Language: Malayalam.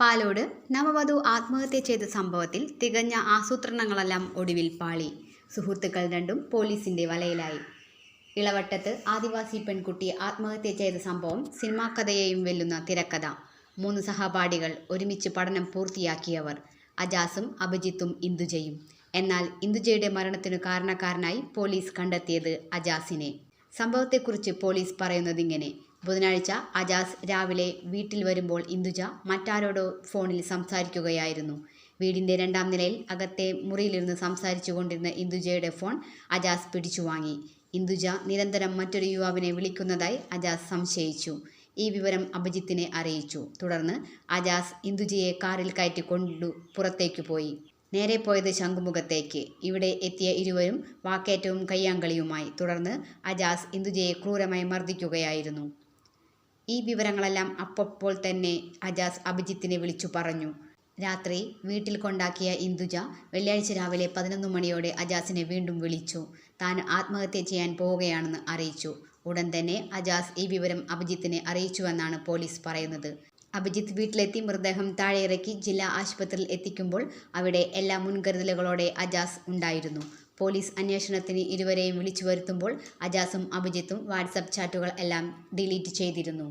പാലോട് നവവധു ആത്മഹത്യ ചെയ്ത സംഭവത്തിൽ തികഞ്ഞ ആസൂത്രണങ്ങളെല്ലാം ഒടുവിൽ പാളി. സുഹൃത്തുക്കൾ രണ്ടും പോലീസിന്റെ വലയിലായി. ഇളവട്ടത്ത് ആദിവാസി പെൺകുട്ടി ആത്മഹത്യ ചെയ്ത സംഭവം സിനിമാ കഥയെയും വെല്ലുന്ന തിരക്കഥ. മൂന്ന് സഹപാഠികൾ ഒരുമിച്ച് പഠനം പൂർത്തിയാക്കിയവർ. അജാസും അഭിജിത്തും ഇന്ദുജയും. എന്നാൽ ഇന്ദുജയുടെ മരണത്തിനു കാരണക്കാരനായി പോലീസ് കണ്ടെത്തിയത് അജാസിനെ. സംഭവത്തെക്കുറിച്ച് പോലീസ് പറയുന്നതിങ്ങനെ ബുധനാഴ്ച അജാസ് രാവിലെ വീട്ടിൽ വരുമ്പോൾ ഇന്ദുജ മറ്റാരോടോ ഫോണിൽ സംസാരിക്കുകയായിരുന്നു. വീടിന്റെ രണ്ടാം നിലയിൽ അകത്തെ മുറിയിലിരുന്ന് സംസാരിച്ചു കൊണ്ടിരുന്ന ഇന്ദുജയുടെ ഫോൺ അജാസ് പിടിച്ചു വാങ്ങി. ഇന്ദുജ നിരന്തരം മറ്റൊരു യുവാവിനെ വിളിക്കുന്നതായി അജാസ് സംശയിച്ചു. ഈ വിവരം അഭിജിത്തിനെ അറിയിച്ചു. തുടർന്ന് അജാസ് ഇന്ദുജയെ കാറിൽ കയറ്റി കൊണ്ടു പുറത്തേക്ക് പോയി. നേരെ പോയത് ശംഖുമുഖത്തേക്ക്. ഇവിടെ എത്തിയ ഇരുവരും വാക്കേറ്റവും കയ്യാങ്കളിയുമായി. തുടർന്ന് അജാസ് ഇന്ദുജയെ ക്രൂരമായി മർദ്ദിക്കുകയായിരുന്നു. ഈ വിവരങ്ങളെല്ലാം അപ്പോൾ തന്നെ അജാസ് അഭിജിത്തിനെ വിളിച്ചു പറഞ്ഞു. രാത്രി വീട്ടിൽ കൊണ്ടാക്കിയ ഇന്ദുജ വെള്ളിയാഴ്ച രാവിലെ പതിനൊന്ന് മണിയോടെ അജാസിനെ വീണ്ടും വിളിച്ചു. താൻ ആത്മഹത്യ ചെയ്യാൻ പോവുകയാണെന്ന് അറിയിച്ചു. ഉടൻ തന്നെ അജാസ് ഈ വിവരം അഭിജിത്തിനെ അറിയിച്ചുവെന്നാണ് പോലീസ് പറയുന്നത്. അഭിജിത്ത് വീട്ടിലെത്തി മൃതദേഹം താഴെ ഇറക്കി ജില്ലാ ആശുപത്രിയിൽ എത്തിക്കുമ്പോൾ അവിടെ എല്ലാ മുൻകരുതലുകളോടെ അജാസ് ഉണ്ടായിരുന്നു. പോലീസ് അന്വേഷണത്തിന് ഇരുവരെയും വിളിച്ചു വരുത്തുമ്പോൾ അജാസും അഭിജിത്തും വാട്സപ്പ് ചാറ്റുകൾ എല്ലാം ഡിലീറ്റ് ചെയ്തിരുന്നു.